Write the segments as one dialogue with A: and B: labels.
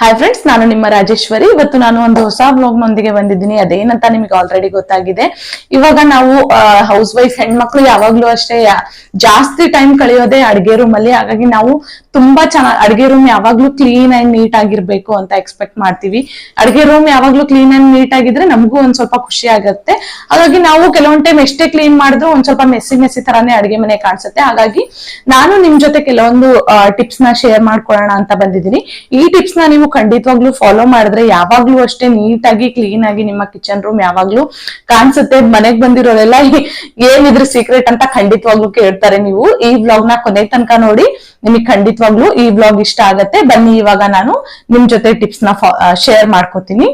A: Hi friends ನಾನು ನಿಮ್ಮ ರಾಜೇಶ್ವರಿ. ಇವತ್ತು ನಾನು ಒಂದು ಹೊಸ ವ್ಲಾಗ್ ನೊಂದಿಗೆ ಬಂದಿದ್ದೀನಿ. ಅದೇನಂತ ನಿಮಗೆ ಆಲ್ರೆಡಿ ಗೊತ್ತಾಗಿದೆ. ಇವಾಗ ನಾವು ಹೌಸ್ ವೈಫ್ ಹೆಣ್ಮಕ್ಳು ಯಾವಾಗ್ಲೂ ಅಷ್ಟೇ ಜಾಸ್ತಿ ಟೈಮ್ ಕಳೆಯೋದೇ ಅಡ್ಗೆ ರೂಮ್ ಅಲ್ಲಿ. ಹಾಗಾಗಿ ನಾವು ತುಂಬಾ ಚೆನ್ನಾಗಿ ಅಡಿಗೆ ರೂಮ್ ಯಾವಾಗ್ಲೂ ಕ್ಲೀನ್ ಅಂಡ್ ನೀಟ್ ಆಗಿರ್ಬೇಕು ಅಂತ ಎಕ್ಸ್ಪೆಕ್ಟ್ ಮಾಡ್ತೀವಿ. ಅಡ್ಗೆ ರೂಮ್ ಯಾವಾಗ್ಲೂ ಕ್ಲೀನ್ ಅಂಡ್ ನೀಟ್ ಆಗಿದ್ರೆ ನಮಗೂ ಒಂದ್ ಸ್ವಲ್ಪ ಖುಷಿ ಆಗುತ್ತೆ. ಹಾಗಾಗಿ ನಾವು ಕೆಲವೊಂದ್ ಟೈಮ್ ಎಷ್ಟೇ ಕ್ಲೀನ್ ಮಾಡಿದ್ರು ಒಂದ್ ಸ್ವಲ್ಪ ಮೆಸ್ಸಿ ಮೆಸ್ಸಿ ತರಾನೇ ಅಡ್ಗೆ ಮನೆ ಕಾಣಿಸುತ್ತೆ. ಹಾಗಾಗಿ ನಾನು ನಿಮ್ ಜೊತೆ ಕೆಲವೊಂದು ಟಿಪ್ಸ್ನ ಶೇರ್ ಮಾಡ್ಕೊಳ್ಳೋಣ ಅಂತ ಬಂದಿದ್ದೀನಿ. ಈ ಟಿಪ್ಸ್ನ ನೀವು ಖಂಡಿತವಾಗ್ಲೂ ಫಾಲೋ ಮಾಡಿದ್ರೆ ಯಾವಾಗ್ಲೂ ಅಷ್ಟೇ ನೀಟಾಗಿ ಕ್ಲೀನ್ ಆಗಿ ನಿಮ್ಮ ಕಿಚನ್ ರೂಮ್ ಯಾವಾಗ್ಲೂ ಕಾಣಿಸುತ್ತೆ. ಮನೆಗ್ ಬಂದಿರೋರೆಲ್ಲ ಏನಿದ್ರ ಸೀಕ್ರೆಟ್ ಅಂತ ಖಂಡಿತವಾಗ್ಲೂ ಕೇಳ್ತಾರೆ ನೀವು. ಈ ವ್ಲಾಗ್ನ ಕೊನೆ ತನಕ ನೋಡಿ. ನಿಮಗೆ ಖಂಡಿತವಾಗ್ಲೂ ಈ ವ್ಲಾಗ್ ಇಷ್ಟ ಆಗತ್ತೆ. ಬನ್ನಿ, ಇವಾಗ ನಾನು ನಿಮ್ ಜೊತೆ ಟಿಪ್ಸ್ನ ಶೇರ್ ಮಾಡ್ಕೋತೀನಿ.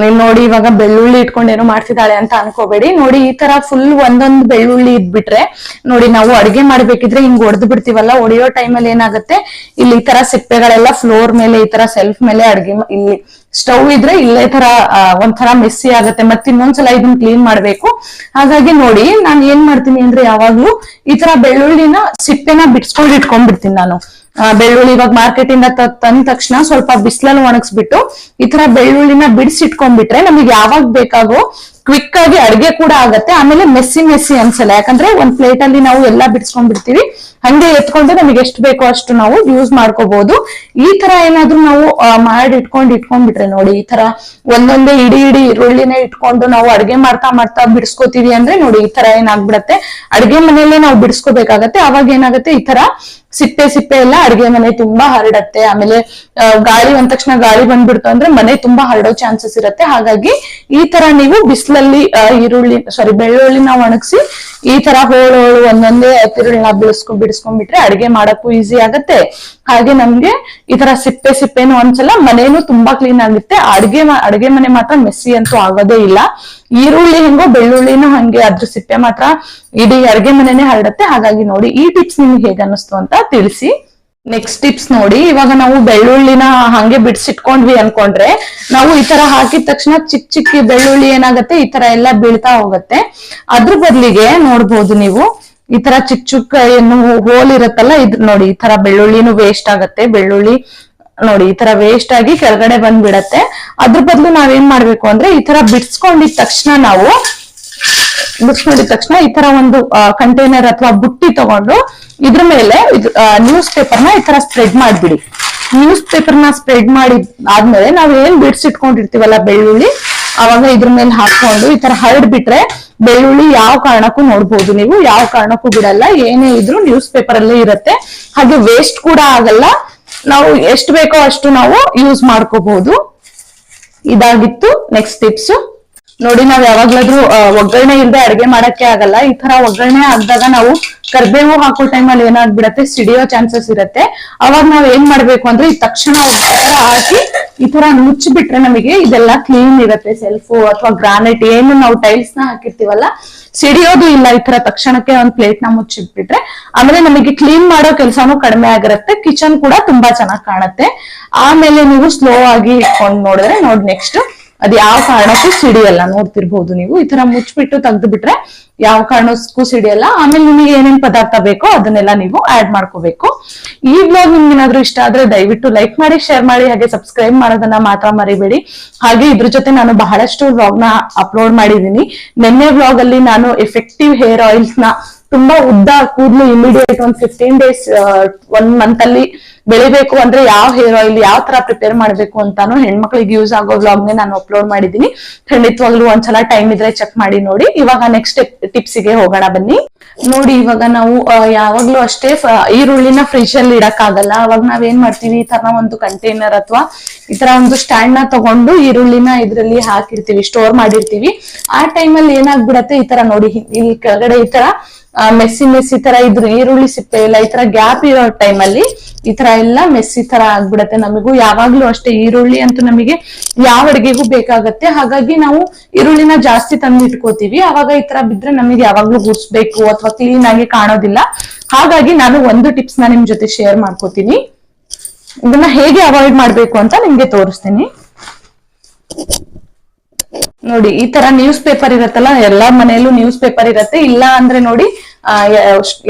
A: ನೀವ್ ನೋಡಿ ಇವಾಗ ಬೆಳ್ಳುಳ್ಳಿ ಇಟ್ಕೊಂಡು ಏನೋ ಮಾಡ್ತಿದ್ದಾಳೆ ಅಂತ ಅನ್ಕೋಬೇಡಿ. ನೋಡಿ ಈ ತರ ಫುಲ್ ಒಂದೊಂದು ಬೆಳ್ಳುಳ್ಳಿ ಇದ್ಬಿಟ್ರೆ, ನೋಡಿ ನಾವು ಅಡಿಗೆ ಮಾಡ್ಬೇಕಿದ್ರೆ ಹಿಂಗ್ ಒಡೆದು ಬಿಡ್ತೀವಲ್ಲ, ಒಡೆಯೋ ಟೈಮಲ್ಲಿ ಏನಾಗುತ್ತೆ? ಇಲ್ಲಿ ಈ ತರ ಸಿಪ್ಪೆಗಳೆಲ್ಲ ಫ್ಲೋರ್ ಮೇಲೆ ಈ ತರ ಸೆಲ್ಫ್ ಮೇಲೆ ಅಡಿಗೆ ಇಲ್ಲಿ ಸ್ಟವ್ ಇದ್ರೆ ಇಲ್ಲೇ ತರ ಒಂಥರ ಮೆಸ್ಸಿ ಆಗುತ್ತೆ. ಮತ್ತೆ ಇನ್ನೊಂದ್ಸಲ ಇದನ್ನ ಕ್ಲೀನ್ ಮಾಡ್ಬೇಕು. ಹಾಗಾಗಿ ನೋಡಿ, ನಾನು ಏನ್ ಮಾಡ್ತೀನಿ ಅಂದ್ರೆ ಯಾವಾಗ್ಲೂ ಈ ತರ ಬೆಳ್ಳುಳ್ಳಿನ ಸಿಪ್ಪೆನ ಬಿಡ್ಸ್ಕೊಂಡು ಇಟ್ಕೊಂಡ್ಬಿಡ್ತೀನಿ ನಾನು. ಬೆಳ್ಳುಳ್ಳಿ ಇವಾಗ ಮಾರ್ಕೆಟ್ ಇಂದ ತಂದ ತಕ್ಷಣ ಸ್ವಲ್ಪ ಬಿಸಿಲಲ್ಲಿ ಒಣಗಿಸ್ಬಿಟ್ಟು ಈ ತರ ಬೆಳ್ಳುಳ್ಳಿನ ಬಿಡಿಸಿಟ್ಕೊಂಡ್ಬಿಟ್ರೆ ನಮಗೆ ಯಾವಾಗ ಬೇಕಾಗೋ ಕ್ವಿಕ್ ಆಗಿ ಅಡ್ಗೆ ಕೂಡ ಆಗತ್ತೆ. ಆಮೇಲೆ ಮೆಸ್ಸಿ ಮೆಸ್ಸಿ ಅನ್ಸಲ್ಲ. ಯಾಕಂದ್ರೆ ಒಂದ್ ಪ್ಲೇಟ್ ಅಲ್ಲಿ ನಾವು ಎಲ್ಲಾ ಬಿಡಿಸ್ಕೊಂಡ್ಬಿಡ್ತೀವಿ. ಹಂಗೆ ಎತ್ಕೊಂಡು ನಮಗೆ ಎಷ್ಟು ಬೇಕೋ ಅಷ್ಟು ನಾವು ಯೂಸ್ ಮಾಡ್ಕೋಬಹುದು ಈ ತರ ಏನಾದ್ರೂ ನಾವು ಮಾಡಿ ಇಟ್ಕೊಂಡು ಇಟ್ಕೊಂಡ್ಬಿಟ್ರೆ ನೋಡಿ, ಈ ತರ ಒಂದೊಂದೇ ಇಡೀ ಇಡೀ ಈರುಳ್ಳಿನ ಇಟ್ಕೊಂಡು ನಾವು ಅಡ್ಗೆ ಮಾಡ್ತಾ ಮಾಡ್ತಾ ಬಿಡಿಸ್ಕೋತೀವಿ ಅಂದ್ರೆ ನೋಡಿ, ಈ ತರ ಏನಾಗ್ಬಿಡತ್ತೆ. ಅಡ್ಗೆ ಮನೆಯಲ್ಲೇ ನಾವು ಬಿಡಿಸ್ಕೋಬೇಕಾಗತ್ತೆ. ಅವಾಗ ಏನಾಗುತ್ತೆ, ಈ ತರ ಸಿಪ್ಪೆ ಸಿಪ್ಪೆ ಎಲ್ಲ ಅಡ್ಗೆ ಮನೆ ತುಂಬಾ ಹರಡತ್ತೆ. ಆಮೇಲೆ ಗಾಳಿ ಅಂದ ತಕ್ಷಣ ಗಾಳಿ ಬಂದ್ಬಿಡ್ತು ಅಂದ್ರೆ ಮನೆ ತುಂಬಾ ಹರಡೋ ಚಾನ್ಸಸ್ ಇರುತ್ತೆ. ಹಾಗಾಗಿ ಈ ತರ ನೀವು ಬಿಸಿಲಲ್ಲಿ ಈರುಳ್ಳಿ ಸಾರಿ ಬೆಳ್ಳುಳ್ಳಿನ ಒಣಗಿಸಿ, ಈ ತರ ಹೋಳು ಹೋಳು ಒಂದೊಂದೇ ತಿರುಳನ್ನ ಬಿಡಿಸ್ಕೊಂಡ್ ಬಿಡಿಸ್ಕೊಂಡ್ಬಿಟ್ರೆ ಅಡಿಗೆ ಮಾಡಕ್ಕೂ ಈಸಿ ಆಗತ್ತೆ. ಹಾಗೆ ನಮ್ಗೆ ಈ ತರ ಸಿಪ್ಪೆ, ಸಿಪ್ಪೆನು ಒಂದ್ಸಲ ಮನೇನು ತುಂಬಾ ಕ್ಲೀನ್ ಆಗುತ್ತೆ ಅಡ್ಗೆ ಅಡಿಗೆ ಅಡ್ಗೆ ಮನೆ ಮಾತ್ರ ಮೆಸ್ಸಿ ಅಂತೂ ಆಗೋದೇ ಇಲ್ಲ. ಈರುಳ್ಳಿ ಹೆಂಗೋ ಬೆಳ್ಳುಳ್ಳಿನೂ ಹಂಗೆ ಅದ್ರ ಸಿಪ್ಪೆ ಮಾತ್ರ ಇಡೀ ಅಡ್ಗೆ ಮನೆನೇ ಹರಡತ್ತೆ. ಹಾಗಾಗಿ ನೋಡಿ ಈ ಟಿಪ್ಸ್ ನಿಮ್ಗೆ ಹೇಗನ್ನಿಸ್ತು ಅಂತ ತಿಳಿಸಿ. ನೆಕ್ಸ್ಟ್ ಟಿಪ್ಸ್ ನೋಡಿ. ಇವಾಗ ನಾವು ಬೆಳ್ಳುಳ್ಳಿನ ಹಂಗೆ ಬಿಡ್ಸಿಟ್ಕೊಂಡ್ವಿ ಅನ್ಕೊಂಡ್ರೆ, ನಾವು ಈ ತರ ಹಾಕಿದ ತಕ್ಷಣ ಚಿಕ್ಕ ಚಿಕ್ಕ ಬೆಳ್ಳುಳ್ಳಿ ಏನಾಗತ್ತೆ, ಈ ತರ ಎಲ್ಲ ಬೀಳ್ತಾ ಹೋಗುತ್ತೆ. ಅದ್ರ ಬದಲಿಗೆ ನೋಡ್ಬೋದು ನೀವು, ಈ ತರ ಚಿಕ್ಕ ಚಿಕ್ಕ ಏನು ಹೋಲ್ ಇರತ್ತಲ್ಲ, ಇದ್ ನೋಡಿ, ಈ ತರ ಬೆಳ್ಳುಳ್ಳಿನೂ ವೇಸ್ಟ್ ಆಗತ್ತೆ. ಬೆಳ್ಳುಳ್ಳಿ ನೋಡಿ, ಈ ತರ ವೇಸ್ಟ್ ಆಗಿ ಕೆಳಗಡೆ ಬಂದ್ಬಿಡತ್ತೆ. ಅದ್ರ ಬದಲು ನಾವೇನ್ ಮಾಡ್ಬೇಕು ಅಂದ್ರೆ, ಈ ತರ ಬಿಡ್ಸ್ಕೊಂಡಿದ ತಕ್ಷಣ ನಾವು ಬಿಡ್ಸ್ಕೊಂಡಿದ ತಕ್ಷಣ ಈ ತರ ಒಂದು ಕಂಟೈನರ್ ಅಥವಾ ಬುಟ್ಟಿ ತಗೊಂಡು ಇದ್ರ ಮೇಲೆ ನ್ಯೂಸ್ ಪೇಪರ್ನ ಈ ತರ ಸ್ಪ್ರೆಡ್ ಮಾಡ್ಬಿಡಿ. ನ್ಯೂಸ್ ಪೇಪರ್ನ ಸ್ಪ್ರೆಡ್ ಮಾಡಿ ಆದ್ಮೇಲೆ ನಾವ್ ಏನ್ ಬಿಡ್ಸಿಟ್ಕೊಂಡಿರ್ತೀವಲ್ಲ ಬೆಳ್ಳುಳ್ಳಿ, ಅವಾಗ ಇದ್ರ ಮೇಲೆ ಹಾಕೊಂಡು ಈ ತರ ಹರಡ್ಬಿಟ್ರೆ ಬೆಳ್ಳುಳ್ಳಿ ಯಾವ ಕಾರಣಕ್ಕೂ ನೋಡ್ಬೋದು ನೀವು, ಯಾವ ಕಾರಣಕ್ಕೂ ಬಿಡಲ್ಲ, ಏನೇ ಇದ್ರು ನ್ಯೂಸ್ ಪೇಪರ್ ಅಲ್ಲೇ ಇರತ್ತೆ. ಹಾಗೆ ವೇಸ್ಟ್ ಕೂಡ ಆಗಲ್ಲ. ನಾವು ಎಷ್ಟು ಬೇಕೋ ಅಷ್ಟು ನಾವು ಯೂಸ್ ಮಾಡ್ಕೋಬಹುದು ಇದಾಗಿತ್ತು ನೆಕ್ಸ್ಟ್ ಟಿಪ್ಸ್ ನೋಡಿ, ನಾವ್ ಯಾವಾಗ್ಲಾದ್ರೂ ಒಗ್ಗರಣೆ ಇಲ್ದೆ ಅಡ್ಗೆ ಮಾಡಕ್ಕೆ ಆಗಲ್ಲ. ಈ ತರ ಒಗ್ಗರಣೆ ಆದಾಗ ನಾವು ಕರ್ಬೇವು ಹಾಕೋ ಟೈಮಲ್ಲಿ ಏನಾಗ್ಬಿಡತ್ತೆ? ಸಿಡಿಯೋ ಚಾನ್ಸಸ್ ಇರತ್ತೆ. ಅವಾಗ ನಾವ್ ಏನ್ ಮಾಡ್ಬೇಕು ಅಂದ್ರೆ, ಈ ತಕ್ಷಣ ಹಾಕಿ ಈ ತರ ಮುಚ್ಚಿಬಿಟ್ರೆ ನಮಗೆ ಇದೆಲ್ಲ ಕ್ಲೀನ್ ಇರತ್ತೆ. ಸೆಲ್ಫ್ ಅಥವಾ ಗ್ರಾನೈಟ್ ಏನು ನಾವು ಟೈಲ್ಸ್ನ ಹಾಕಿರ್ತೀವಲ್ಲ, ಸಿಡಿಯೋದು ಇಲ್ಲ ಈ ತರ ತಕ್ಷಣಕ್ಕೆ ಒಂದ್ ಪ್ಲೇಟ್ನ ಮುಚ್ಚಿಟ್ಬಿಟ್ರೆ, ಆಮೇಲೆ ನಮಗೆ ಕ್ಲೀನ್ ಮಾಡೋ ಕೆಲಸನೂ ಕಡಿಮೆ ಆಗಿರುತ್ತೆ. ಕಿಚನ್ ಕೂಡ ತುಂಬಾ ಚೆನ್ನಾಗಿ ಕಾಣುತ್ತೆ. ಆಮೇಲೆ ನೀವು ಸ್ಲೋ ಆಗಿ ಇಟ್ಕೊಂಡು ನೋಡಿದ್ರೆ, ನೋಡಿ ನೆಕ್ಸ್ಟ್ ಅದ್ ಯಾವ ಕಾರಣಕ್ಕೂ ಸಿಡಿಯಲ್ಲ ನೋಡ್ತಿರ್ಬಹುದು ನೀವು. ಈ ತರ ಮುಚ್ಚಿಬಿಟ್ಟು ತೆಗೆದು ಬಿಟ್ರೆ ಯಾವ ಕಾರಣಕ್ಕೂ ಸಿಡಿಯಲ್ಲ. ಆಮೇಲೆ ನಿಮಗೆ ಏನೇನ್ ಪದಾರ್ಥ ಬೇಕೋ ಅದನ್ನೆಲ್ಲ ನೀವು ಆಡ್ ಮಾಡ್ಕೋಬೇಕು. ಈ ಬ್ಲಾಗ್ ನಿಮ್ಗೆ ಏನಾದ್ರು ಇಷ್ಟ ಆದ್ರೆ ದಯವಿಟ್ಟು ಲೈಕ್ ಮಾಡಿ ಶೇರ್ ಮಾಡಿ, ಹಾಗೆ ಸಬ್ಸ್ಕ್ರೈಬ್ ಮಾಡೋದನ್ನ ಮಾತ್ರ ಮರಿಬೇಡಿ. ಹಾಗೆ ಇದ್ರ ಜೊತೆ ನಾನು ಬಹಳಷ್ಟು ವ್ಲಾಗ್ನ ಅಪ್ಲೋಡ್ ಮಾಡಿದೀನಿ ನಿನ್ನೆ ವ್ಲಾಗ್ ಅಲ್ಲಿ ನಾನು ಎಫೆಕ್ಟಿವ್ ಹೇರ್ ಆಯಿಲ್ಸ್ನ ತುಂಬಾ ಉದ್ದ ಕೂದಲು ಇಮಿಡಿಯೇಟ್ ಒಂದ್ ಫಿಫ್ಟೀನ್ ಡೇಸ್ ಒನ್ ಮಂತ್ ಅಲ್ಲಿ ಬೆಳಿಬೇಕು ಅಂದ್ರೆ ಯಾವ ಹೇರ್ ಆಯಿಲ್ ಯಾವ ತರ ಪ್ರಿಪೇರ್ ಮಾಡ್ಬೇಕು ಅಂತಾನು ಹೆಣ್ಮಕ್ಳಿಗೆ ಯೂಸ್ ಆಗೋ ವ್ಲಾಗ್ ನೇ ನಾನು ಅಪ್ಲೋಡ್ ಮಾಡಿದೀನಿ ಖಂಡಿತವಾಗ್ಲೂ ಒಂದ್ಸಲ ಟೈಮ್ ಇದ್ರೆ ಚೆಕ್ ಮಾಡಿ ನೋಡಿ. ಇವಾಗ ನೆಕ್ಸ್ಟ್ ಟಿಪ್ಸ್ಗೆ ಹೋಗೋಣ ಬನ್ನಿ. ನೋಡಿ, ಇವಾಗ ನಾವು ಯಾವಾಗ್ಲೂ ಅಷ್ಟೇ ಈರುಳ್ಳಿನ ಫ್ರಿಜ್ ಅಲ್ಲಿ ಇಡಕ್ಕಾಗಲ್ಲ. ಅವಾಗ ನಾವ್ ಏನ್ ಮಾಡ್ತೀವಿ? ಈ ತರ ಒಂದು ಕಂಟೈನರ್ ಅಥವಾ ಈ ಒಂದು ಸ್ಟ್ಯಾಂಡ್ನ ತಗೊಂಡು ಈರುಳ್ಳಿನ ಇದ್ರಲ್ಲಿ ಹಾಕಿರ್ತೀವಿ ಸ್ಟೋರ್ ಮಾಡಿರ್ತೀವಿ. ಆ ಟೈಮಲ್ಲಿ ಏನಾಗ್ಬಿಡತ್ತೆ? ಈ ತರ ನೋಡಿ ಇಲ್ಲಿ ಕೆಳಗಡೆ ಈ ತರ ಮೆಸ್ಸಿ ಮೆಸ್ಸಿ ತರ ಇದ್ರು, ಈರುಳ್ಳಿ ಸಿಪ್ಪೆ ಇಲ್ಲ ಈ ತರ ಗ್ಯಾಪ್ ಇರೋ ಟೈಮಲ್ಲಿ ಈ ತರ ಎಲ್ಲ ಮೆಸ್ಸಿ ತರ ಆಗ್ಬಿಡತ್ತೆ ನಮಗೂ. ಯಾವಾಗ್ಲೂ ಅಷ್ಟೇ ಈರುಳ್ಳಿ ಅಂತೂ ನಮಗೆ ಯಾವ ಅಡಿಗೆಗೂ ಬೇಕಾಗತ್ತೆ. ಹಾಗಾಗಿ ನಾವು ಈರುಳ್ಳಿನ ಜಾಸ್ತಿ ತಂದು ಇಟ್ಕೋತೀವಿ. ಅವಾಗ ಈ ತರ ಬಿದ್ರೆ ನಮಗೆ ಯಾವಾಗ್ಲೂ ಗುಡ್ಸ್ಬೇಕು ಅಥವಾ ಕ್ಲೀನ್ ಆಗಿ ಕಾಣೋದಿಲ್ಲ. ಹಾಗಾಗಿ ನಾನು ಒಂದು ಟಿಪ್ಸ್ನ ನಿಮ್ ಜೊತೆ ಶೇರ್ ಮಾಡ್ಕೋತೀನಿ. ಇದನ್ನ ಹೇಗೆ ಅವಾಯ್ಡ್ ಮಾಡ್ಬೇಕು ಅಂತ ನಿಮ್ಗೆ ತೋರಿಸ್ತೀನಿ. ನೋಡಿ, ಈ ತರ ನ್ಯೂಸ್ ಪೇಪರ್ ಇರತ್ತಲ್ಲ, ಎಲ್ಲಾ ಮನೆಯಲ್ಲೂ ನ್ಯೂಸ್ ಪೇಪರ್ ಇರತ್ತೆ. ಇಲ್ಲ ಅಂದ್ರೆ ನೋಡಿ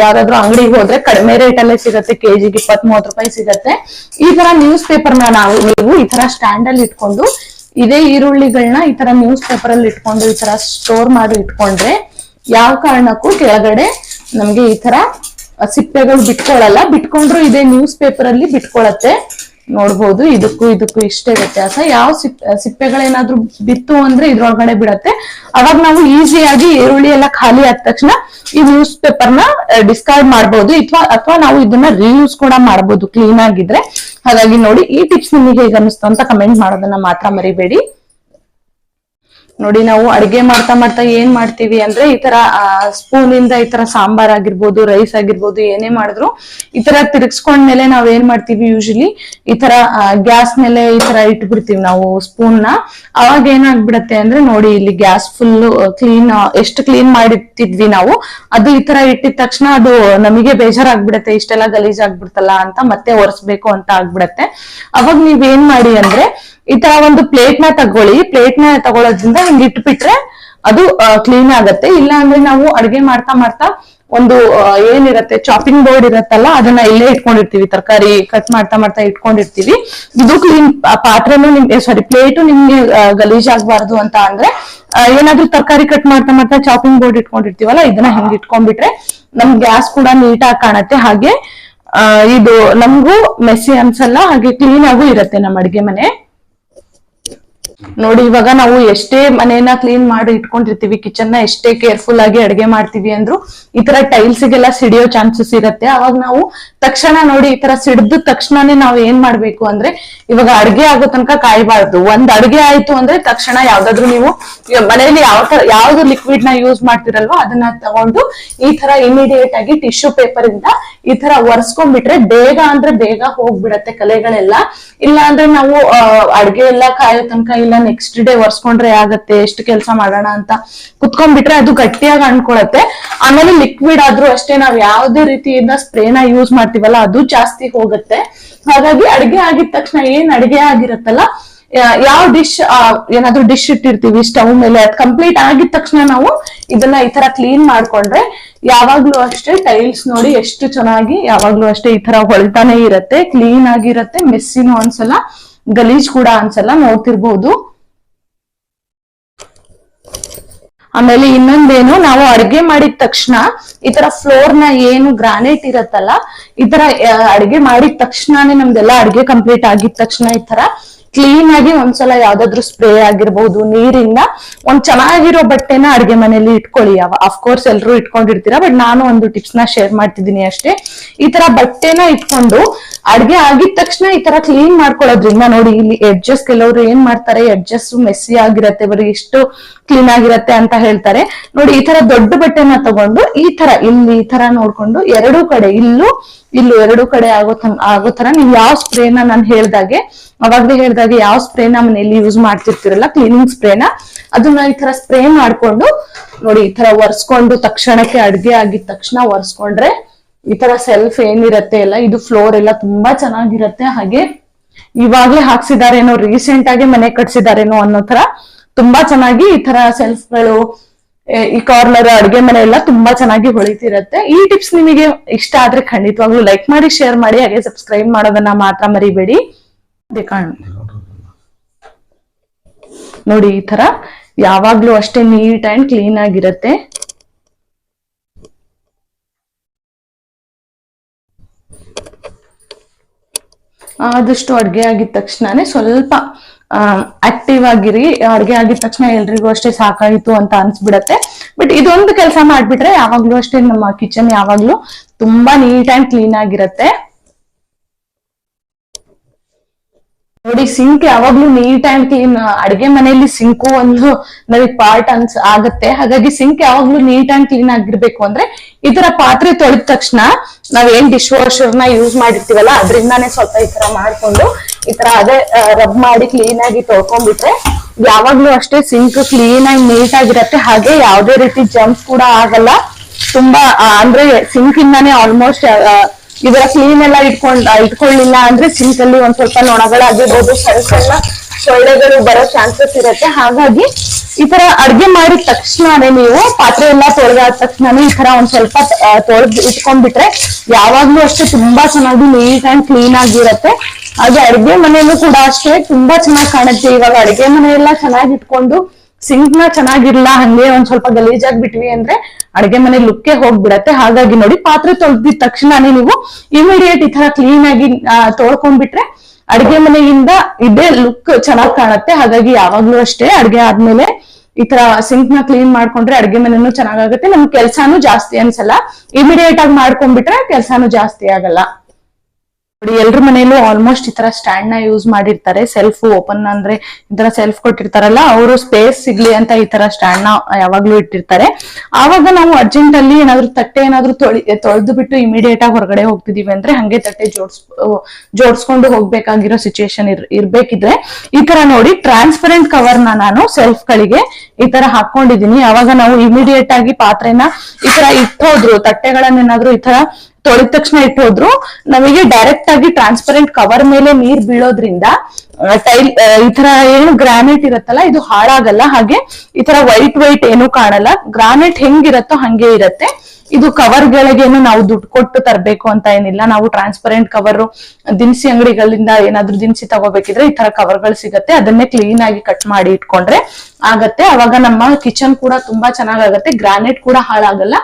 A: ಯಾವ್ದಾದ್ರು ಅಂಗಡಿಗೆ ಹೋದ್ರೆ ಕಡಿಮೆ ರೇಟ್ ಅಲ್ಲೇ ಸಿಗತ್ತೆ ಕೆಜಿಗೆ ಇಪ್ಪತ್ ಮೂವತ್ ರೂಪಾಯಿ ಸಿಗತ್ತೆ. ಈ ತರ ನ್ಯೂಸ್ ಪೇಪರ್ನ ನಾವು, ನೀವು ಈ ತರ ಸ್ಟ್ಯಾಂಡ್ ಅಲ್ಲಿ ಇಟ್ಕೊಂಡು, ಇದೇ ಈರುಳ್ಳಿಗಳನ್ನ ಈ ತರ ನ್ಯೂಸ್ ಪೇಪರ್ ಅಲ್ಲಿ ಇಟ್ಕೊಂಡು, ಈ ತರ ಸ್ಟೋರ್ ಮಾಡಿ ಇಟ್ಕೊಂಡ್ರೆ, ಯಾವ ಕಾರಣಕ್ಕೂ ಕೆಳಗಡೆ ನಮ್ಗೆ ಈ ತರ ಸಿಪ್ಪೆಗಳು ಬಿಟ್ಕೊಳ್ಳಲ್ಲ ಬಿಟ್ಕೊಂಡ್ರು ಇದೇ ನ್ಯೂಸ್ ಪೇಪರ್ ಅಲ್ಲಿ ಬಿಟ್ಕೊಳತ್ತೆ. ನೋಡ್ಬೋದು. ಇದಕ್ಕೂ ಇದಕ್ಕೂ ಇಷ್ಟೇ ವ್ಯತ್ಯಾಸ. ಯಾವ ಸಿಪ್, ಸಿಪ್ಪೆಗಳೇನಾದ್ರೂ ಬಿತ್ತು ಅಂದ್ರೆ ಇದ್ರೊಳಗಡೆ ಬಿಡತ್ತೆ. ಅವಾಗ ನಾವು ಈಸಿಯಾಗಿ ಈರುಳ್ಳಿ ಎಲ್ಲ ಖಾಲಿ ಆದ ತಕ್ಷಣ ಈ ನ್ಯೂಸ್ ಪೇಪರ್ನ ಡಿಸ್ಕಾರ್ಡ್ ಮಾಡಬಹುದು ಅಥವಾ ಅಥವಾ ನಾವು ಇದನ್ನ ರೀಯೂಸ್ ಕೂಡ ಮಾಡಬಹುದು ಕ್ಲೀನ್ ಆಗಿದ್ರೆ. ಹಾಗಾಗಿ ನೋಡಿ, ಈ ಟಿಪ್ಸ್ ನಿಮಗೆ ಹೇಗೆ ಅನಿಸ್ತು ಅಂತ ಕಮೆಂಟ್ ಮಾಡೋದನ್ನ ಮಾತ್ರ ಮರಿಬೇಡಿ. ನೋಡಿ ನಾವು ಅಡಿಗೆ ಮಾಡ್ತಾ ಮಾಡ್ತಾ ಏನ್ ಮಾಡ್ತೀವಿ ಅಂದ್ರೆ ಈ ತರ ಸ್ಪೂನ್ ಇಂದ ಈ ತರ ಸಾಂಬಾರ್ ಆಗಿರ್ಬೋದು ರೈಸ್ ಆಗಿರ್ಬೋದು, ಏನೇ ಮಾಡಿದ್ರು ಈ ತರ ತಿರ್ಗಿಸ್ಕೊಂಡ್ಮೇಲೆ ನಾವ್ ಏನ್ ಮಾಡ್ತೀವಿ ಯೂಶಲಿ ಈ ತರ ಗ್ಯಾಸ್ ಮೇಲೆ ಈ ತರ ಇಟ್ಬಿಡ್ತೀವಿ ನಾವು ಸ್ಪೂನ್ನ. ಅವಾಗ ಏನಾಗ್ಬಿಡತ್ತೆ ಅಂದ್ರೆ ನೋಡಿ ಇಲ್ಲಿ ಗ್ಯಾಸ್ ಫುಲ್ ಕ್ಲೀನ್ ಎಷ್ಟು ಕ್ಲೀನ್ ಮಾಡಿರ್ತಿದ್ವಿ ನಾವು, ಅದು ಈ ತರ ಇಟ್ಟಿದ ತಕ್ಷಣ ಅದು ನಮಗೆ ಬೇಜಾರಾಗ್ಬಿಡತ್ತೆ, ಇಷ್ಟೆಲ್ಲ ಗಲೀಜ್ ಆಗ್ಬಿಡ್ತಲ್ಲ ಅಂತ ಮತ್ತೆ ಒರೆಸ್ಬೇಕು ಅಂತ ಆಗ್ಬಿಡತ್ತೆ. ಅವಾಗ ನೀವ್ ಏನ್ ಮಾಡಿ ಅಂದ್ರೆ ಈ ತರ ಒಂದು ಪ್ಲೇಟ್ನ ತಗೊಳ್ಳಿ. ಪ್ಲೇಟ್ನ ತಗೊಳ್ಳೋದ್ರಿಂದ ಹಿಂಗ್ ಇಟ್ಬಿಟ್ರೆ ಅದು ಕ್ಲೀನ್ ಆಗತ್ತೆ. ಇಲ್ಲ ಅಂದ್ರೆ ನಾವು ಅಡ್ಗೆ ಮಾಡ್ತಾ ಮಾಡ್ತಾ ಒಂದು ಏನಿರತ್ತೆ ಚಾಪಿಂಗ್ ಬೋರ್ಡ್ ಇರತ್ತಲ್ಲ ಅದನ್ನ ಇಲ್ಲೇ ಇಟ್ಕೊಂಡಿರ್ತೀವಿ. ತರಕಾರಿ ಕಟ್ ಮಾಡ್ತಾ ಮಾಡ್ತಾ ಇಟ್ಕೊಂಡಿರ್ತೀವಿ. ಇದು ಕ್ಲೀನ್ ಪಾತ್ರನು ನಿಮ್ಗೆ ಸಾರಿ ಪ್ಲೇಟು ನಿಮ್ಗೆ ಆ, ಗಲೀಜ್ ಆಗ್ಬಾರ್ದು ಅಂತ ಅಂದ್ರೆ ಏನಾದ್ರೂ ತರಕಾರಿ ಕಟ್ ಮಾಡ್ತಾ ಮಾಡ್ತಾ ಚಾಪಿಂಗ್ ಬೋರ್ಡ್ ಇಟ್ಕೊಂಡಿರ್ತೀವಲ್ಲ ಇದನ್ನ ಹಿಂಗ್ ಇಟ್ಕೊಂಡ್ಬಿಟ್ರೆ ನಮ್ ಗ್ಯಾಸ್ ಕೂಡ ನೀಟಾಗಿ ಕಾಣತ್ತೆ. ಹಾಗೆ ಇದು ನಮಗೂ ಮೆಸ್ಸಿ ಅನ್ಸಲ್ಲ ಹಾಗೆ ಕ್ಲೀನ್ ಆಗೂ ಇರತ್ತೆ ನಮ್ಮ ಅಡಿಗೆ ಮನೆ. ನೋಡಿ, ಇವಾಗ ನಾವು ಎಷ್ಟೇ ಮನೇನ ಕ್ಲೀನ್ ಮಾಡಿ ಇಟ್ಕೊಂಡಿರ್ತೀವಿ ಕಿಚನ್ನ ಎಷ್ಟೇ ಕೇರ್ಫುಲ್ ಆಗಿ ಅಡಿಗೆ ಮಾಡ್ತೀವಿ ಅಂದ್ರು, ಈ ತರ ಟೈಲ್ಸ್ ಗೆಲ್ಲ ಸಿಡಿಯೋ ಚಾನ್ಸಸ್ ಇರುತ್ತೆ. ಅವಾಗ ನಾವು ತಕ್ಷಣ ನೋಡಿ, ಈ ತರ ಸಿಡ್ದ ತಕ್ಷಣನೇ ನಾವು ಏನ್ ಮಾಡ್ಬೇಕು ಅಂದ್ರೆ, ಇವಾಗ ಅಡ್ಗೆ ಆಗೋ ತನಕ ಕಾಯಬಾರ್ದು. ಒಂದ್ ಅಡ್ಗೆ ಆಯ್ತು ಅಂದ್ರೆ ತಕ್ಷಣ ಯಾವ್ದಾದ್ರು ನೀವು ಮನೆಯಲ್ಲಿ ಯಾವ ತರ, ಯಾವ್ದು ಲಿಕ್ವಿಡ್ನ ಯೂಸ್ ಮಾಡ್ತಿರಲ್ವೋ ಅದನ್ನ ತಗೊಂಡು ಈ ತರ ಇಮಿಡಿಯೇಟ್ ಆಗಿ ಟಿಶ್ಯೂ ಪೇಪರ್ ಇಂದ ಈ ತರ ಒರೆಸ್ಕೊಂಡ್ಬಿಟ್ರೆ ಬೇಗ ಅಂದ್ರೆ ಬೇಗ ಹೋಗ್ಬಿಡತ್ತೆ ಕಲೆಗಳೆಲ್ಲ. ಇಲ್ಲ ಅಂದ್ರೆ ನಾವು ಅಡ್ಗೆ ಎಲ್ಲ ಕಾಯೋ ತನಕ ಇಲ್ಲ ನೆಕ್ಸ್ಟ್ ಡೇ ಒರ್ಸ್ಕೊಂಡ್ರೆ ಆಗತ್ತೆ, ಎಷ್ಟು ಕೆಲಸ ಮಾಡೋಣ ಅಂತ ಕುತ್ಕೊಂಡ್ಬಿಟ್ರೆ ಅದು ಗಟ್ಟಿಯಾಗಿ ಅನ್ಕೊಳತ್ತೆ ಆಮೇಲೆ ಲಿಕ್ವಿಡ್ ಆದ್ರೂ ಅಷ್ಟೇ ನಾವ್ ಯಾವ್ದೇ ರೀತಿಯಿಂದ ಸ್ಪ್ರೇನ ಯೂಸ್ ಮಾಡ್ತೀವಲ್ಲ, ಅದು ಜಾಸ್ತಿ ಹೋಗುತ್ತೆ. ಹಾಗಾಗಿ ಅಡಿಗೆ ಆಗಿದ ತಕ್ಷಣ ಏನ್ ಅಡಿಗೆ ಆಗಿರತ್ತಲ್ಲ ಯಾವ ಡಿಶ್ ಏನಾದ್ರೂ ಡಿಶ್ ಇಟ್ಟಿರ್ತೀವಿ, ಸ್ಟವ್ ಮೇಲೆ, ಅದ್ ಕಂಪ್ಲೀಟ್ ಆಗಿದ ತಕ್ಷಣ ನಾವು ಇದನ್ನ ಈ ತರ ಕ್ಲೀನ್ ಮಾಡ್ಕೊಂಡ್ರೆ ಯಾವಾಗ್ಲೂ ಅಷ್ಟೇ ಟೈಲ್ಸ್ ನೋಡಿ ಎಷ್ಟು ಚೆನ್ನಾಗಿ ಯಾವಾಗ್ಲೂ ಅಷ್ಟೇ ಈ ತರ ಹೊಳಿತಾನೆ ಇರತ್ತೆ ಕ್ಲೀನ್ ಆಗಿರತ್ತೆ ಮೆಸ್ಸಿನೂ ಅನ್ಸಲ್ಲ ಗಲೀಜ್ ಕೂಡ ಅನ್ಸಲ್ಲ ನೋಡ್ತಿರ್ಬಹುದು ಆಮೇಲೆ ಇನ್ನೊಂದೇನು, ನಾವು ಅಡ್ಗೆ ಮಾಡಿದ ತಕ್ಷಣ ಈ ತರ ಫ್ಲೋರ್ನ ಏನು ಗ್ರಾನೈಟ್ ಇರತ್ತಲ್ಲ, ಈ ತರ ಅಡ್ಗೆ ಮಾಡಿದ ತಕ್ಷಣನೇ ನಮ್ದೆಲ್ಲ ಅಡ್ಗೆ ಕಂಪ್ಲೀಟ್ ಆಗಿದ ತಕ್ಷಣ ಈ ತರ ಕ್ಲೀನ್ ಆಗಿ ಒಂದ್ಸಲ ಯಾವ್ದಾದ್ರು ಸ್ಪ್ರೇ ಆಗಿರ್ಬಹುದು ನೀರಿಂದ ಒಂದ್ ಚೆನ್ನಾಗಿರೋ ಬಟ್ಟೆನ ಅಡ್ಗೆ ಮನೆಯಲ್ಲಿ ಇಟ್ಕೊಳ್ಳಿ. ಅಫ್ಕೋರ್ಸ್ ಎಲ್ರು ಇಟ್ಕೊಂಡಿರ್ತೀರಾ ಬಟ್ ನಾನು ಒಂದು ಟಿಪ್ಸ್ನ ಶೇರ್ ಮಾಡ್ತಿದ್ದೀನಿ ಅಷ್ಟೇ. ಈ ತರ ಬಟ್ಟೆನ ಇಟ್ಕೊಂಡು ಅಡ್ಗೆ ಆಗಿದ ತಕ್ಷಣ ಈ ತರ ಕ್ಲೀನ್ ಮಾಡ್ಕೊಳ್ಳೋದ್ರಿಂದ ನೋಡಿ, ಇಲ್ಲಿ ಎಡ್ಜಸ್ ಕೆಲವರು ಏನ್ ಮಾಡ್ತಾರೆ ಎಡ್ಜಸ್ ಮೆಸ್ಸಿ ಆಗಿರತ್ತೆ, ಬರೀ ಇಷ್ಟು ಕ್ಲೀನ್ ಆಗಿರತ್ತೆ ಅಂತ ಹೇಳ್ತಾರೆ. ನೋಡಿ, ಈ ತರ ದೊಡ್ಡ ಬಟ್ಟೆನ ತಗೊಂಡು ಈ ತರ, ಇಲ್ಲಿ ಈ ತರ ನೋಡ್ಕೊಂಡು ಎರಡೂ ಕಡೆ, ಇಲ್ಲೂ ಇಲ್ಲೂ ಎರಡು ಕಡೆ ಆಗೋ ಆಗೋ ತರ ನೀವು ಯಾವ ಸ್ಪ್ರೇನ ನಾನು ಹೇಳ್ದಾಗೆ, ಅವಾಗ್ಲೇ ಹೇಳ್ದಾಗೆ ಯಾವ ಸ್ಪ್ರೇನ ಮನೆಯಲ್ಲಿ ಯೂಸ್ ಮಾಡ್ತಿರ್ತೀರಲ್ಲ ಕ್ಲೀನಿಂಗ್ ಸ್ಪ್ರೇನ, ಅದನ್ನ ಈ ತರ ಸ್ಪ್ರೇ ಮಾಡ್ಕೊಂಡು ನೋಡಿ, ಈ ತರ ಒರೆಸ್ಕೊಂಡು ತಕ್ಷಣಕ್ಕೆ ಅಡ್ಗೆ ಆಗಿದ ತಕ್ಷಣ ಒರೆಸ್ಕೊಂಡ್ರೆ ಈ ತರ ಸೆಲ್ಫ್ ಏನಿರತ್ತೆ ಎಲ್ಲ, ಇದು ಫ್ಲೋರ್ ಎಲ್ಲ ತುಂಬಾ ಚೆನ್ನಾಗಿರತ್ತೆ. ಹಾಗೆ ಇವಾಗ್ಲೇ ಹಾಕ್ಸಿದಾರೇನೋ ರೀಸೆಂಟ್ ಆಗಿ ಮನೆ ಕಟ್ಸಿದಾರೇನೋ ಅನ್ನೋ ತರ ತುಂಬಾ ಚೆನ್ನಾಗಿ ಈ ತರ ಸೆಲ್ಫ್ಗಳು ಈ ಕಾರ್ನರ್ ಅಡ್ಗೆ ಮನೆ ಎಲ್ಲ ತುಂಬಾ ಚೆನ್ನಾಗಿ ಹೊಳಿತಿರತ್ತೆ. ಈ ಟಿಪ್ಸ್ ನಿಮಗೆ ಇಷ್ಟ ಆದ್ರೆ ಖಂಡಿತವಾಗ್ಲೂ ಲೈಕ್ ಮಾಡಿ ಶೇರ್ ಮಾಡಿ, ಹಾಗೆ ಸಬ್ಸ್ಕ್ರೈಬ್ ಮಾಡೋದನ್ನ ಮಾತ್ರ ಮರಿಬೇಡಿ. ನೋಡಿ ಈ ತರ ಯಾವಾಗ್ಲೂ ಅಷ್ಟೇ ನೀಟ್ ಅಂಡ್ ಕ್ಲೀನ್ ಆಗಿರತ್ತೆ. ಆದಷ್ಟು ಅಡ್ಗೆ ಆಗಿದ ತಕ್ಷಣನೇ ಸ್ವಲ್ಪ ಆಕ್ಟಿವ್ ಆಗಿರಿ. ಅಡ್ಗೆ ಆಗಿದ ತಕ್ಷಣ ಎಲ್ರಿಗೂ ಅಷ್ಟೇ ಸಾಕಾಯಿತು ಅಂತ ಅನ್ಸ್ಬಿಡತ್ತೆ. ಬಟ್ ಇದೊಂದು ಕೆಲಸ ಮಾಡ್ಬಿಟ್ರೆ ಯಾವಾಗ್ಲೂ ಅಷ್ಟೇ ನಮ್ಮ ಕಿಚನ್ ಯಾವಾಗ್ಲೂ ತುಂಬಾ ನೀಟ್ ಅಂಡ್ ಕ್ಲೀನ್ ಆಗಿರತ್ತೆ. ನೋಡಿ ಸಿಂಕ್ ಯಾವಾಗ್ಲೂ ನೀಟ್ ಅಂಡ್ ಕ್ಲೀನ್ ಅಡಿಗೆ ಮನೆಯಲ್ಲಿ ಸಿಂಕು ಒಂದು ನಮಗೆ ಪಾರ್ಟ್ ಅನ್ಸ್, ಆಗತ್ತೆ. ಹಾಗಾಗಿ ಸಿಂಕ್ ಯಾವಾಗ್ಲೂ ನೀಟ್ ಅಂಡ್ ಕ್ಲೀನ್ ಆಗಿರ್ಬೇಕು ಅಂದ್ರೆ ಈ ತರ ಪಾತ್ರೆ ತೊಳೆದ ತಕ್ಷಣ ನಾವ್ ಏನ್ ಡಿಶ್ ವಾಷರ್ನ ಯೂಸ್ ಮಾಡಿರ್ತೀವಲ್ಲ, ಅದ್ರಿಂದಾನೇ ಸ್ವಲ್ಪ ಈ ತರ ಮಾಡ್ಕೊಂಡು ಈ ತರ ಅದೇ ರಬ್ ಮಾಡಿ ಕ್ಲೀನ್ ಆಗಿ ತೊಳ್ಕೊಂಡ್ಬಿಟ್ರೆ ಯಾವಾಗ್ಲೂ ಅಷ್ಟೇ ಸಿಂಕ್ ಕ್ಲೀನ್ ಆಗಿ ನೀಟ್ ಆಗಿರತ್ತೆ. ಹಾಗೆ ಯಾವ್ದೇ ರೀತಿ ಜಂಪ್ ಕೂಡ ಆಗಲ್ಲ. ತುಂಬಾ ಅಂದ್ರೆ ಸಿಂಕ್ ಇಂದಾನೇ ಆಲ್ಮೋಸ್ಟ್ ಇದರ ಕ್ಲೀನ್ ಎಲ್ಲ ಇಟ್ಕೊಂಡ್ ಇಟ್ಕೊಳ್ಳಿಲ್ಲ ಅಂದ್ರೆ ಸಿಂಕ್ ಅಲ್ಲಿ ಒಂದ್ ಸ್ವಲ್ಪ ನೊಣಗಳಾಗಿರ್ಬೋದು ಸಣ್ಣ ಸಣ್ಣ ಸೊಳ್ಳೆಗಳು ಬರೋ ಚಾನ್ಸಸ್ ಇರುತ್ತೆ. ಹಾಗಾಗಿ ಈ ತರ ಅಡ್ಗೆ ಮಾಡಿದ ತಕ್ಷಣನೇ ನೀವು ಪಾತ್ರೆ ಎಲ್ಲ ತೊಳೆದಾದ ತಕ್ಷಣನೇ ಈ ತರ ಒಂದ್ ಸ್ವಲ್ಪ ತೊಳೆದು ಇಟ್ಕೊಂಡ್ಬಿಟ್ರೆ ಯಾವಾಗ್ಲೂ ಅಷ್ಟೇ ತುಂಬಾ ಚೆನ್ನಾಗಿ ನೀಟ್ ಅಂಡ್ ಕ್ಲೀನ್ ಆಗಿರುತ್ತೆ. ಹಾಗೆ ಅಡ್ಗೆ ಮನೆಯಲ್ಲೂ ಕೂಡ ಅಷ್ಟೇ ತುಂಬಾ ಚೆನ್ನಾಗಿ ಕಾಣುತ್ತೆ. ಇವಾಗ ಅಡ್ಗೆ ಮನೆ ಎಲ್ಲ ಚೆನ್ನಾಗಿ ಇಟ್ಕೊಂಡು ಸಿಂಕ್ನ ಚೆನ್ನಾಗಿರ್ಲ? ಹಂಗೆ ಒಂದ್ ಸ್ವಲ್ಪ ಗಲೀಜಾಗಿ ಬಿಟ್ವಿ ಅಂದ್ರೆ ಅಡಿಗೆ ಮನೆ ಲುಕ್ಕೆ ಹೋಗ್ಬಿಡತ್ತೆ. ಹಾಗಾಗಿ ನೋಡಿ, ಪಾತ್ರೆ ತೊಳೆದಿದ ತಕ್ಷಣನೇ ನೀವು ಇಮಿಡಿಯೇಟ್ ಈ ತರ ಕ್ಲೀನ್ ಆಗಿ ತೊಳ್ಕೊಂಡ್ಬಿಟ್ರೆ ಅಡಿಗೆ ಮನೆಯಿಂದ ಇದೇ ಲುಕ್ ಚೆನ್ನಾಗ್ ಕಾಣತ್ತೆ. ಹಾಗಾಗಿ ಯಾವಾಗ್ಲೂ ಅಷ್ಟೇ ಅಡಿಗೆ ಆದ್ಮೇಲೆ ಈ ತರ ಸಿಂಕ್ನ ಕ್ಲೀನ್ ಮಾಡ್ಕೊಂಡ್ರೆ ಅಡ್ಗೆ ಮನೆನೂ ಚೆನ್ನಾಗಾಗುತ್ತೆ. ನಮ್ ಕೆಲ್ಸಾನು ಜಾಸ್ತಿ ಅನ್ಸಲ್ಲ. ಇಮಿಡಿಯೇಟ್ ಆಗಿ ಮಾಡ್ಕೊಂಡ್ಬಿಟ್ರೆ ಕೆಲ್ಸಾನು ಜಾಸ್ತಿ ಆಗಲ್ಲ. ನೋಡಿ, ಎಲ್ರ ಮನೆಯಲ್ಲೂ ಆಲ್ಮೋಸ್ಟ್ ಈ ತರ ಸ್ಟ್ಯಾಂಡ್ನ ಯೂಸ್ ಮಾಡಿರ್ತಾರೆ. ಸೆಲ್ಫ್ ಓಪನ್ ಅಂದ್ರೆ ಈ ತರ ಸೆಲ್ಫ್ ಕೊಟ್ಟಿರ್ತಾರಲ್ಲ, ಅವರು ಸ್ಪೇಸ್ ಸಿಗ್ಲಿ ಅಂತ ಈ ತರ ಸ್ಟ್ಯಾಂಡ್ನ ಯಾವಾಗ್ಲೂ ಇಟ್ಟಿರ್ತಾರೆ. ಆವಾಗ ನಾವು ಅರ್ಜೆಂಟ್ ಅಲ್ಲಿ ಏನಾದ್ರು ತಟ್ಟೆ ಏನಾದ್ರು ತೊಳಿ, ತೊಳೆದು ಬಿಟ್ಟು ಇಮಿಡಿಯೇಟ್ ಆಗಿ ಹೊರಗಡೆ ಹೋಗ್ತಿದೀವಿ ಅಂದ್ರೆ ಹಂಗೆ ತಟ್ಟೆ ಜೋಡ್ಸ್ ಜೋಡ್ಸ್ಕೊಂಡು ಹೋಗ್ಬೇಕಾಗಿರೋ ಸಿಚುಯೇಷನ್ ಇರ್, ಇರ್ಬೇಕಿದ್ರೆ, ಈ ತರ ನೋಡಿ ಟ್ರಾನ್ಸ್ಪರೆಂಟ್ ಕವರ್ನ ನಾನು ಸೆಲ್ಫ್ ಗಳಿಗೆ ಈ ತರ ಹಾಕೊಂಡಿದೀನಿ ಅವಾಗ ನಾವು ಇಮಿಡಿಯೇಟ್ ಆಗಿ ಪಾತ್ರೆನ ಈ ತರ ಇಟ್ಟೋದ್ರು ತಟ್ಟೆಗಳನ್ನೇನಾದ್ರು ಈ ತರ ತೊಳೆದ ತಕ್ಷಣ ಇಟ್ಟೋದ್ರು ನಮಗೆ ಡೈರೆಕ್ಟ್ ಆಗಿ ಟ್ರಾನ್ಸ್ಪರೆಂಟ್ ಕವರ್ ಮೇಲೆ ನೀರ್ ಬೀಳೋದ್ರಿಂದ ಟೈಲ್ ಈ ತರ ಏನು ಗ್ರಾನೈಟ್ ಇರತ್ತಲ್ಲ, ಇದು ಹಾಳಾಗಲ್ಲ. ಹಾಗೆ ಈ ತರ ವೈಟ್ ವೈಟ್ ಏನು ಕಾಣಲ್ಲ. ಗ್ರಾನೈಟ್ ಹೆಂಗಿರತ್ತೋ ಹಂಗೆ ಇರತ್ತೆ. ಇದು ಕವರ್ ಗಳಿಗೇನು ನಾವು ದುಡ್ಡು ಕೊಟ್ಟು ತರಬೇಕು ಅಂತ ಏನಿಲ್ಲ. ನಾವು ಟ್ರಾನ್ಸ್ಪರೆಂಟ್ ಕವರ್ ದಿನಸಿ ಅಂಗಡಿಗಳಿಂದ ಏನಾದ್ರೂ ದಿನಸಿ ತಗೋಬೇಕಿದ್ರೆ ಈ ತರ ಕವರ್ಗಳು ಸಿಗತ್ತೆ. ಅದನ್ನೇ ಕ್ಲೀನ್ ಆಗಿ ಕಟ್ ಮಾಡಿ ಇಟ್ಕೊಂಡ್ರೆ ಆಗತ್ತೆ. ಅವಾಗ ನಮ್ಮ ಕಿಚನ್ ಕೂಡ ತುಂಬಾ ಚೆನ್ನಾಗಾಗತ್ತೆ. ಗ್ರಾನೈಟ್ ಕೂಡ ಹಾಳಾಗಲ್ಲ.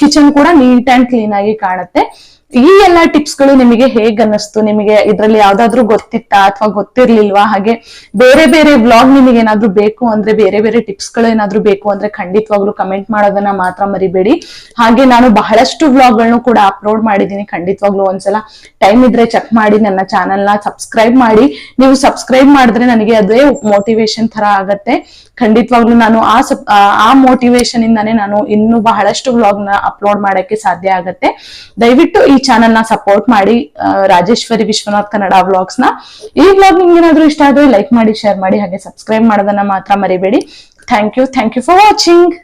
A: ಕಿಚನ್ ಕೂಡ ನೀಟ್ ಅಂಡ್ ಕ್ಲೀನ್ ಆಗಿ ಕಾಣುತ್ತೆ. ಈ ಎಲ್ಲಾ ಟಿಪ್ಸ್ಗಳು ನಿಮಗೆ ಹೇಗ್ ಅನ್ನಿಸ್ತು? ನಿಮಗೆ ಇದ್ರಲ್ಲಿ ಯಾವ್ದಾದ್ರು ಗೊತ್ತಿತ್ತಾ ಅಥವಾ ಗೊತ್ತಿರ್ಲಿಲ್ವಾ? ಹಾಗೆ ಬೇರೆ ಬೇರೆ ಬ್ಲಾಗ್ ನಿಮಗೆ ಏನಾದ್ರು ಬೇಕು ಅಂದ್ರೆ ಬೇರೆ ಬೇರೆ ಟಿಪ್ಸ್ಗಳು ಏನಾದ್ರು ಬೇಕು ಅಂದ್ರೆ ಖಂಡಿತವಾಗ್ಲೂ ಕಮೆಂಟ್ ಮಾಡೋದನ್ನ ಮಾತ್ರ ಮರಿಬೇಡಿ. ಹಾಗೆ ನಾನು ಬಹಳಷ್ಟು ವ್ಲಾಗ್ಗಳನ್ನು ಕೂಡ ಅಪ್ಲೋಡ್ ಮಾಡಿದ್ದೀನಿ ಖಂಡಿತವಾಗ್ಲೂ ಒಂದ್ಸಲ ಟೈಮ್ ಇದ್ರೆ ಚೆಕ್ ಮಾಡಿ ನನ್ನ ಚಾನೆಲ್ನ ಸಬ್ಸ್ಕ್ರೈಬ್ ಮಾಡಿ. ನೀವು ಸಬ್ಸ್ಕ್ರೈಬ್ ಮಾಡಿದ್ರೆ ನನಗೆ ಅದೇ ಮೋಟಿವೇಶನ್ ತರ ಆಗತ್ತೆ. ಖಂಡಿತವಾಗ್ಲೂ ನಾನು ಆ ಸಪ್- ಆ- ಮೋಟಿವೇಶನ್ ಇಂದಾನೆ ನಾನು ಇನ್ನು ಬಹಳಷ್ಟು ವ್ಲಾಗ್ನ ಅಪ್ಲೋಡ್ ಮಾಡಕ್ಕೆ ಸಾಧ್ಯ ಆಗತ್ತೆ. ದಯವಿಟ್ಟು ಈ ಚಾನೆಲ್ನ ಸಪೋರ್ಟ್ ಮಾಡಿ ರಾಜೇಶ್ವರಿ ವಿಶ್ವನಾಥ್ ಕನ್ನಡ ವ್ಲಾಗ್ಸ್ನ. ಈ ವ್ಲಾಗ್ ನಿಮ್ಗೆ ಏನಾದ್ರೂ ಇಷ್ಟ ಆದ್ರೆ ಲೈಕ್ ಮಾಡಿ ಶೇರ್ ಮಾಡಿ, ಹಾಗೆ ಸಬ್ಸ್ಕ್ರೈಬ್ ಮಾಡೋದನ್ನ ಮಾತ್ರ ಮರಿಬೇಡಿ. Thank you thank you for watching